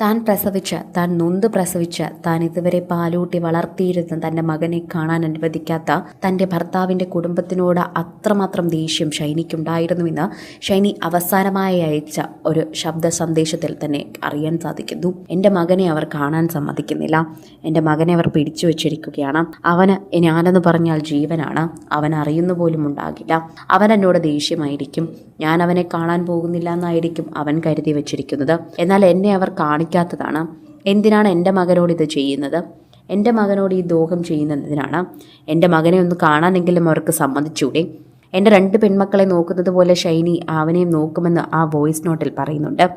താൻ പ്രസവിച്ച താൻ നൊന്ത് പ്രസവിച്ച താൻ ഇതുവരെ പാലൂട്ടി വളർത്തിയിരുന്ന തന്റെ മകനെ കാണാൻ അനുവദിക്കാത്ത തന്റെ ഭർത്താവിന്റെ കുടുംബത്തിനോട് അത്രമാത്രം ദേഷ്യം ഷൈനിക്കുണ്ടായിരുന്നുവെന്ന് ഷൈനി അവസാനമായി അയച്ച ഒരു ശബ്ദ സന്ദേശത്തിൽ തന്നെ അറിയാൻ സാധിക്കുന്നു. എന്റെ മകനെ അവർ കാണാൻ സമ്മതിക്കുന്നില്ല. എന്റെ മകനെ അവർ പിടിച്ചു വെച്ചിരിക്കുകയാണ്. അവന് ഞാനെന്ന് പറഞ്ഞാൽ ജീവനാണ്. അവൻ അറിയുന്ന പോലും ഉണ്ടാകില്ല. അവൻ എന്നോട് ദേഷ്യമായിരിക്കും. ഞാൻ അവനെ കാണാൻ പോകുന്നില്ല എന്നായിരിക്കും അവൻ കരുതി വെച്ചിരിക്കുന്നത്. എന്നാൽ എന്നെ അവർ കാണിക്കാത്തതാണ് എന്തിനാണ് എന്റെ മകനോട് ഇത് ചെയ്യുന്നത്? എന്റെ മകനോട് ഈ ദോഹം ചെയ്യുന്നതിനാണ് എന്റെ മകനെ ഒന്ന് കാണാനെങ്കിലും അവർക്ക് സമ്മതിച്ചൂടെ? എന്റെ രണ്ട് പെൺമക്കളെ നോക്കുന്നത് പോലെ ഷൈനി അവനെയും നോക്കുമെന്ന് ആ വോയിസ് നോട്ടിൽ പറയുന്നുണ്ട്.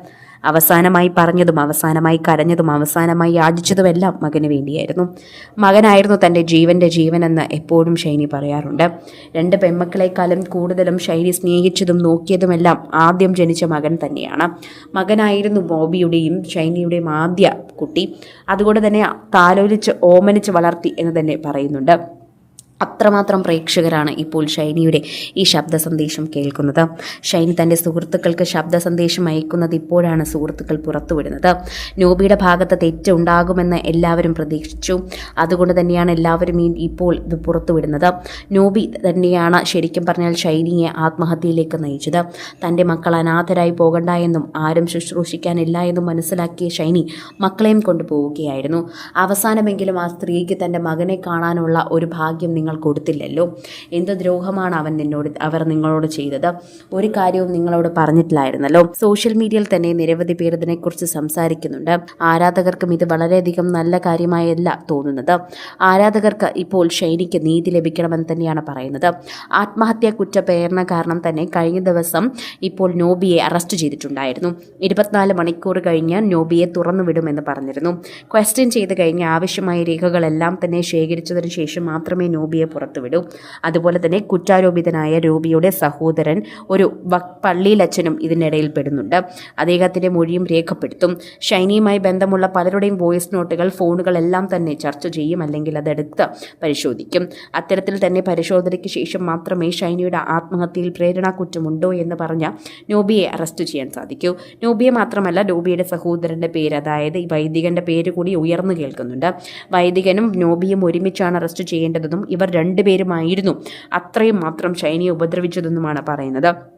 അവസാനമായി പറഞ്ഞതും അവസാനമായി കരഞ്ഞതും അവസാനമായി യാചിച്ചതുമെല്ലാം മകന് വേണ്ടിയായിരുന്നു. മകനായിരുന്നു തന്റെ ജീവന്റെ ജീവനെന്ന് എപ്പോഴും ഷൈനി പറയാറുണ്ട്. രണ്ട് പെൺമക്കളെക്കാളും കൂടുതലും ഷൈനി സ്നേഹിച്ചതും നോക്കിയതുമെല്ലാം ആദ്യം ജനിച്ച മകൻ തന്നെയാണ്. മകനായിരുന്നു ബോബിയുടെയും ഷൈനിയുടെയും ആദ്യ കുട്ടി. അതുകൊണ്ട് തന്നെ താലോലിച്ച് ഓമനിച്ച് വളർത്തി എന്ന് തന്നെ പറയുന്നുണ്ട്. അത്രമാത്രം പ്രേക്ഷകരാണ് ഇപ്പോൾ ഷൈനിയുടെ ഈ ശബ്ദ സന്ദേശം കേൾക്കുന്നത്. ഷൈനി തന്റെ സുഹൃത്തുക്കൾക്ക് ശബ്ദ സന്ദേശം അയക്കുന്നത് ഇപ്പോഴാണ് സുഹൃത്തുക്കൾ പുറത്തുവിടുന്നത്. നോബിയുടെ ഭാഗത്ത് തെറ്റുണ്ടാകുമെന്ന് എല്ലാവരും പ്രതീക്ഷിച്ചു. അതുകൊണ്ട് തന്നെയാണ് എല്ലാവരും ഇപ്പോൾ ഇത് പുറത്തുവിടുന്നത്. നോബി തന്നെയാണ് ശരിക്കും പറഞ്ഞാൽ ഷൈനിയെ ആത്മഹത്യയിലേക്ക് നയിച്ചത്. തന്റെ മക്കൾ അനാഥരായി പോകണ്ട എന്നും ആരും ശുശ്രൂഷിക്കാനില്ല എന്നും മനസ്സിലാക്കിയ ഷൈനി മക്കളെയും കൊണ്ടുപോവുകയായിരുന്നു. അവസാനമെങ്കിലും ആ സ്ത്രീക്ക് തന്റെ മകനെ കാണാനുള്ള ഒരു ഭാഗ്യം നിങ്ങൾ കൊടുത്തില്ലല്ലോ? എന്ത് ദ്രോഹമാണ് അവൻ നിന്നോട് അവർ നിങ്ങളോട് ചെയ്തത്? ഒരു കാര്യവും നിങ്ങളോട് പറഞ്ഞിട്ടില്ലായിരുന്നല്ലോ. സോഷ്യൽ മീഡിയയിൽ തന്നെ നിരവധി പേർ ഇതിനെക്കുറിച്ച് സംസാരിക്കുന്നുണ്ട്. ആരാധകർക്കും ഇത് വളരെയധികം നല്ല കാര്യമായല്ല തോന്നുന്നത്. ആരാധകർക്ക് ഇപ്പോൾ ഷൈനിക്ക് നീതി ലഭിക്കണമെന്ന് തന്നെയാണ് പറയുന്നത്. ആത്മഹത്യാ കുറ്റപ്രേരണ കാരണം തന്നെ കഴിഞ്ഞ ദിവസം ഇപ്പോൾ നോബിയെ അറസ്റ്റ് ചെയ്തിട്ടുണ്ടായിരുന്നു. ഇരുപത്തിനാല് മണിക്കൂർ കഴിഞ്ഞ് നോബിയെ തുറന്നുവിടുമെന്ന് പറഞ്ഞിരുന്നു. ക്വസ്റ്റ്യൻ ചെയ്ത് കഴിഞ്ഞ് ആവശ്യമായ രേഖകളെല്ലാം തന്നെ ശേഖരിച്ചതിന് ശേഷം മാത്രമേ നോബിയെ പുറത്തുവിടും. അതുപോലെ തന്നെ കുറ്റാരോപിതനായ രൂപിയുടെ സഹോദരൻ ഒരു പള്ളിയിലച്ഛനും ഇതിനിടയിൽ പെടുന്നുണ്ട്. അദ്ദേഹത്തിന്റെ മൊഴിയും രേഖപ്പെടുത്തും. ഷൈനിയുമായി ബന്ധമുള്ള പലരുടെയും വോയിസ് നോട്ടുകൾ ഫോണുകളെല്ലാം തന്നെ ചർച്ച ചെയ്യും അല്ലെങ്കിൽ അതെടുത്ത് പരിശോധിക്കും. അത്തരത്തിൽ തന്നെ പരിശോധനയ്ക്ക് ശേഷം മാത്രമേ ഷൈനിയുടെ ആത്മഹത്യയിൽ പ്രേരണാ കുറ്റമുണ്ടോ എന്ന് പറഞ്ഞ നോബിയെ അറസ്റ്റ് ചെയ്യാൻ സാധിക്കൂ. നോബിയെ മാത്രമല്ല നോബിയുടെ സഹോദരന്റെ പേര് അതായത് ഈ പേര് കൂടി ഉയർന്നു കേൾക്കുന്നുണ്ട്. വൈദികനും നോബിയും ഒരുമിച്ചാണ് അറസ്റ്റ് ചെയ്യേണ്ടതെന്നും ഇവർ രണ്ടുപേരുമായിരുന്നു. അത്രയും മാത്രം ഷൈനിയെ ഉപദ്രവിച്ചതെന്നുമാണ് പറയുന്നത്.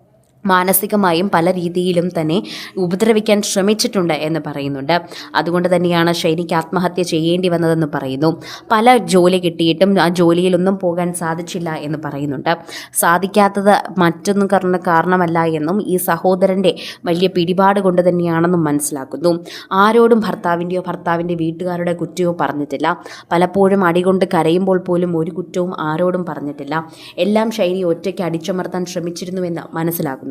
മാനസികമായും പല രീതിയിലും തന്നെ ഉപദ്രവിക്കാൻ ശ്രമിച്ചിട്ടുണ്ട് എന്ന് പറയുന്നുണ്ട്. അതുകൊണ്ട് തന്നെയാണ് ഷൈനിക്ക് ആത്മഹത്യ ചെയ്യേണ്ടി വന്നതെന്ന് പറയുന്നു. പല ജോലി കിട്ടിയിട്ടും ആ ജോലിയിലൊന്നും പോകാൻ സാധിച്ചില്ല എന്ന് പറയുന്നുണ്ട്. സാധിക്കാത്തത് മറ്റൊന്നും കാരണം കാരണമല്ല എന്നും ഈ സഹോദരന്റെ വലിയ പിടിപാട് കൊണ്ട് തന്നെയാണെന്നും മനസ്സിലാക്കുന്നു. ആരോടും ഭർത്താവിന്റെയോ ഭർത്താവിന്റെ വീട്ടുകാരുടെ കുറ്റമോ പറഞ്ഞിട്ടില്ല. പലപ്പോഴും അടികൊണ്ട് കരയുമ്പോൾ പോലും ഒരു കുറ്റവും ആരോടും പറഞ്ഞിട്ടില്ല. എല്ലാം ഷൈനി ഒറ്റയ്ക്ക് അടിച്ചമർത്താൻ ശ്രമിച്ചിരുന്നുവെന്ന്